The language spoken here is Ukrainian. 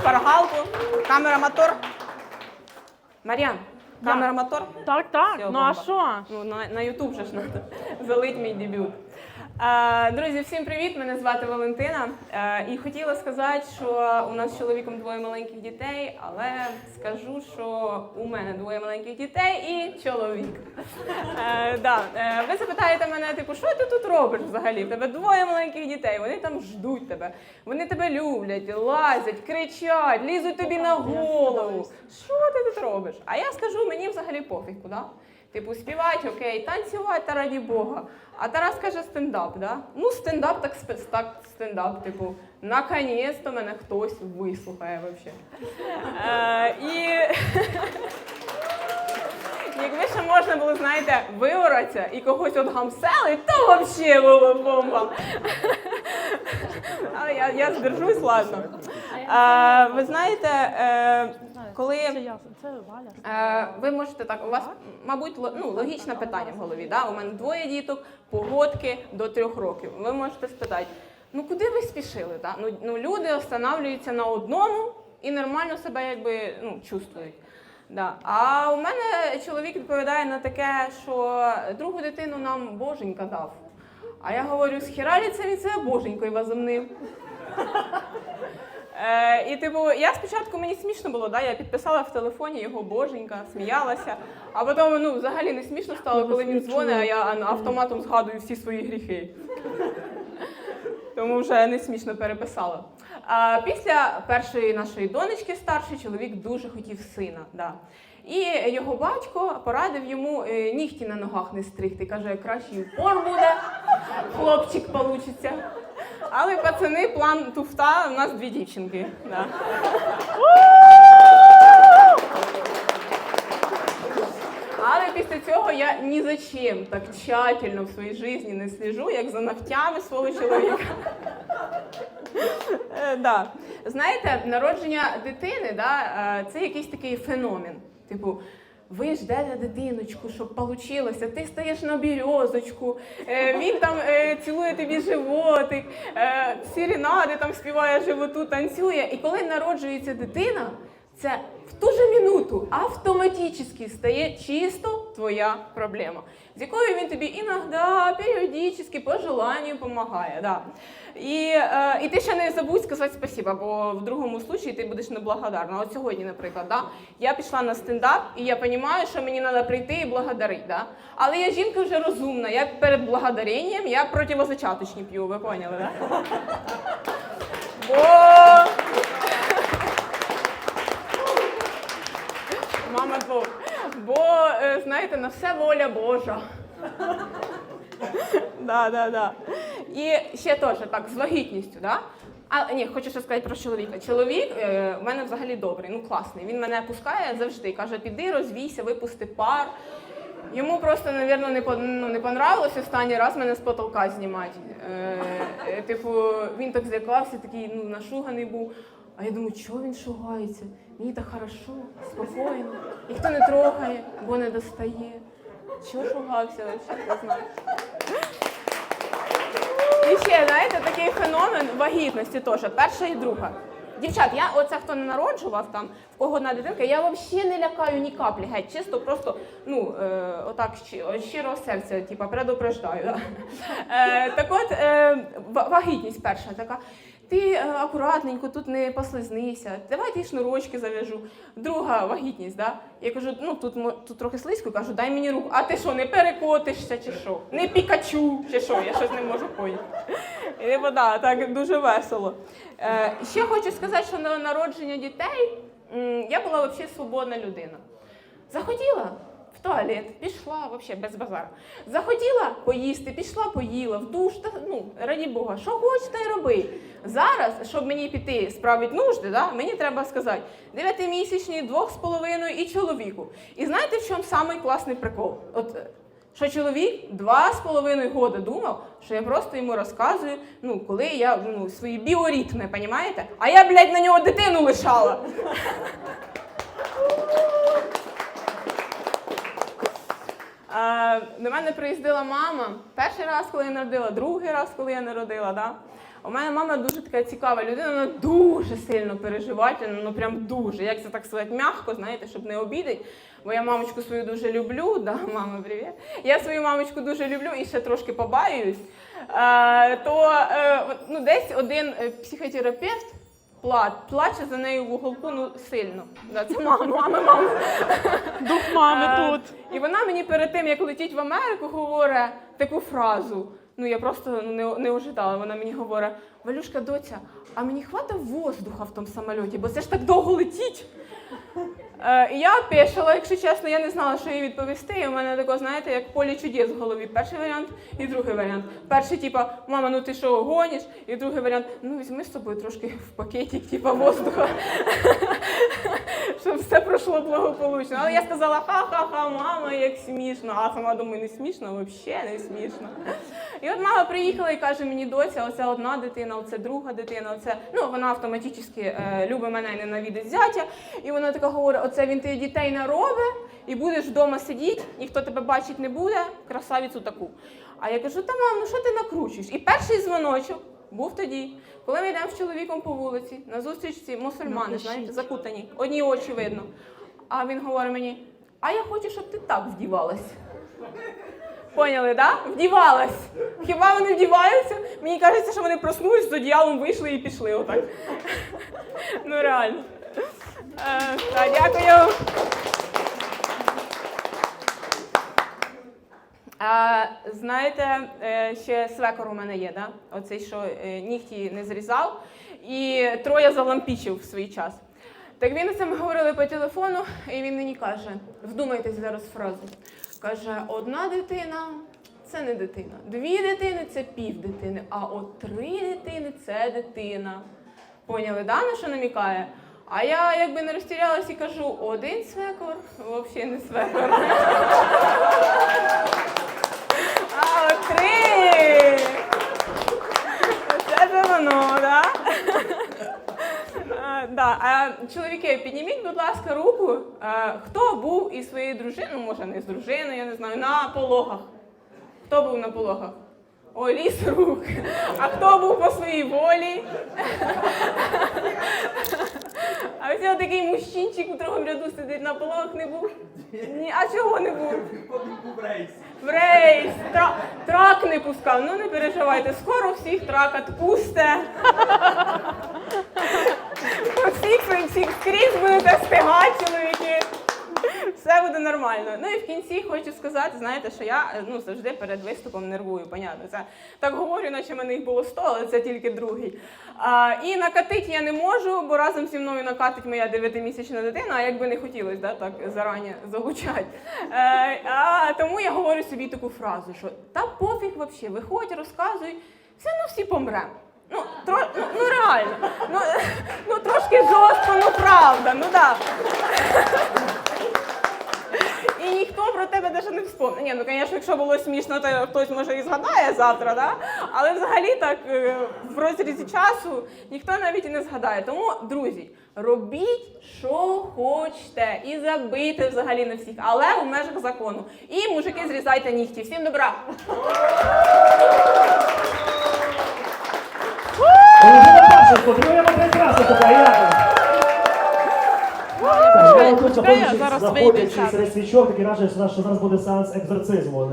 шпаргалку. Камера мотор. Мар'ян, камера мотор. Так, так. Всього Ну а бомба. що? Ну, на, на YouTube же ж надо залить мій дебют. Е, друзі, всім привіт! Мене звати Валентина. Е, і хотіла сказати, що у нас з чоловіком двоє маленьких дітей, але скажу, що у мене двоє маленьких дітей і чоловік. Е, да. ви запитаєте мене, типу, що ти тут робиш взагалі? В тебе двоє маленьких дітей, вони там ждуть тебе, вони тебе люблять, лазять, кричать, лізуть тобі на голову. Що ти тут робиш? А я скажу, мені взагалі пофіг, куди. Типу, співати, окей, танцювати та раді Бога. А Тарас каже стендап, да? Ну, стендап так, так стендап, типу, наконець-то мене хтось вислухає взагалі. Е, і якби ще можна було, знаєте, виоратися і когось от гамселить, то взагалі було б бомба. Але я, я здержусь, ладно. Е, ви знаєте, е, коли. Це Валя. Е, ви можете так, у вас, мабуть, ну, логічне питання в голові. Да? У мене двоє діток, погодки до трьох років. Ви можете спитати, ну куди ви спішили? Да? Ну, ну, люди останавлюються на одному і нормально себе якби ну, чувствують. Да. А у мене чоловік відповідає на таке, що другу дитину нам боженька дав. А я говорю, схералі це від це боженько і возомнив. Е, і типу, я спочатку мені смішно було, да? я підписала в телефоні його боженька, сміялася. А потім ну, взагалі не смішно стало, коли він дзвонить, а я автоматом згадую всі свої гріхи. Тому вже не смішно переписала. А після першої нашої донечки старший чоловік дуже хотів сина. Да. І його батько порадив йому е, нігті на ногах не стригти. Каже, краще упор буде, хлопчик получиться. Але пацани, план туфта, у нас дві дівчинки. Да. Але після цього я ні за чим так тщательно в своїй житті не сліжу, як за ногтями свого чоловіка. Е, да. Знаєте, народження дитини да, е, це якийсь такий феномен. Типу, ви ждете дитиночку, щоб получилося, ти стаєш на бірьозочку, е, він там е, цілує тобі животик, е, сірінади там співає животу, танцює. І коли народжується дитина, це в ту же минуту автоматично стає чисто твоя проблема, з якою він тобі іноді, періодично, по желанню допомагає. Да. І, е, і ти ще не забудь сказати спасибо, бо в другому случаї ти будеш неблагодарна. От сьогодні, наприклад, да, я пішла на стендап, і я розумію, що мені треба прийти і благодарити. Да? Але я жінка вже розумна. Я перед благодаренням я противозачаточні п'ю, ви поняли, да? Бо Мама Бог. Бо, е, знаєте, на все воля Божа. да, да, да. І ще теж так, з вагітністю, да? А ні, хочу ще сказати про чоловіка. Чоловік е, у мене взагалі добрий, ну класний. Він мене пускає завжди. Каже, піди, розвійся, випусти пар. Йому просто, мабуть, не, по- ну, не понравилось останній раз мене з потолка знімати. Е, е, типу, він так злякався, такий ну, нашуганий був. А я думаю, чого він шугається? Мені так хорошо, спокійно. Ніхто не трогає, бо не достає. Чого шугався, не. І ще, знаєте, такий феномен вагітності теж, перша і друга. Дівчат, я оце хто не народжував там, в кого одна дитинка, я взагалі не лякаю ні каплі, геть, чисто просто, ну, е, отак щирого серця, типа, предупреждаю. Да? Е, так от, е, вагітність перша така. Ти е, акуратненько тут не послизнися, давай ти шнурочки зав'яжу. Друга вагітність, да? Я кажу, ну тут, тут трохи слизько, кажу, дай мені руку. А ти що, не перекотишся чи що? Не пікачу чи що? Я щось не можу поняти. І типу, да, так дуже весело. Е, ще хочу сказати, що на народження дітей я була взагалі свободна людина. Захотіла туалет, пішла взагалі без базару. Захотіла поїсти, пішла, поїла, в душ, та, ну, раді Бога, що хочеш, та й роби. Зараз, щоб мені піти справити нужди, да, мені треба сказати, дев'ятимісячні, двох з половиною і чоловіку. І знаєте, в чому самий класний прикол? От, е, що чоловік два з половиною года думав, що я просто йому розказую, ну, коли я ну, свої біоритми, понімаєте? А я, блядь, на нього дитину лишала. До мене приїздила мама перший раз, коли я народила, другий раз, коли я народила. Да? У мене мама дуже така цікава людина, вона дуже сильно переживательна, ну прям дуже. Як це так сказати, м'яко, знаєте, щоб не обідати. Бо я мамочку свою дуже люблю. Да, мама, привіт. Я свою мамочку дуже люблю і ще трошки побаюсь. Е, то е, ну, десь один е, психотерапевт пла- плаче за нею в уголку ну, сильно. Да, це мама, мама, мама. Дух мами Е, тут. І вона мені перед тим, як летіть в Америку, говорить таку фразу. Ну я просто ну, не, не ожидала. Вона мені говорить: Валюшка, доця, а мені хвата воздуха в тому самольоті, бо це ж так довго летіть. Е, і я опішала, якщо чесно, я не знала, що їй відповісти. І у мене тако, знаєте, як поле чудес в голові. Перший варіант і другий варіант. Перший, типа, мама, ну ти що, гониш? І другий варіант, ну візьми з собою трошки в пакетик, типа воздуха. Щоб все пройшло благополучно. Але я сказала, ха-ха-ха, мама, як смішно. А сама думаю, не смішно, взагалі не смішно. І от мама приїхала і каже мені, доця, оце одна дитина, оце друга дитина, оце. Ну, вона автоматично е, любить мене і ненавидить зятя. І вона така говорить: оце він тобі дітей наробить, і будеш вдома сидіти, ніхто тебе бачить не буде, красавицю таку. А я кажу, та мам, ну що ти накручуєш? І перший дзвоночок був тоді, коли ми йдемо з чоловіком по вулиці, на зустрічці мусульмани, Напишіть. знаєте, закутані, одні очі видно. А він говорить мені: а я хочу, щоб ти так вдівалась. Поняли, да? Вдівалась. Хіба вони вдіваються? Мені кажеться, що вони проснулись з одіялом, вийшли і пішли отак. Ну реально. Е, так, дякую. А, знаєте, е, ще свекор у мене є, да? оцей, що е, нігті не зрізав, і троє залампічив в свій час. Так він це ми говорили по телефону, і він мені каже: вдумайтесь зараз фразу. Каже, одна дитина це не дитина, дві дитини це пів дитини, а от три дитини це дитина. Поняли, да, на що намікає? А я якби не розтірялась і кажу, один свекор, взагалі не свекор. А, три! Це воно? Е, да. А, чоловіки, підніміть, будь ласка, руку. Хто був із своєю дружиною, може не з дружиною, я не знаю, на пологах? Хто був на пологах? Ой, ліс рук. А хто був по своїй волі? Такий мужчинчик у другому ряду сидить на пологах не був. Ні, а чого не був? В рейс, тра- трак не пускав. Ну не переживайте, скоро всіх трак відпусте. Всіх, всіх скрізь будете стигати, чоловіки. Все буде нормально. Ну і в кінці хочу сказати, знаєте, що я е, ну, завжди перед виступом нервую, понятно. Це так говорю, наче мене їх було 100, але це тільки другий. А, і накатити я не можу, бо разом зі мною накатить моя 9-місячна дитина, а як би не хотілося да, так зарані залучати. Е, а, тому я говорю собі таку фразу, що та пофіг взагалі, виходь, розказуй, все одно всі помремо. Ну, тро, ну, ну реально, ну, ну трошки жорстко, ну правда, ну да. І ніхто про тебе навіть не вспомне. Ні, ну звісно, якщо було смішно, то хтось може і згадає завтра, да? але взагалі так е, в розрізі часу ніхто навіть і не згадає. Тому, друзі, робіть, що хочете, і забийте взагалі на всіх, але у межах закону. І мужики, зрізайте нігті. Всім добра! Володимир Марченко, друга прекрасно така, Чекай, тут вийде серед свічок, таке враження, що зараз- буде сеанс екзорцизму.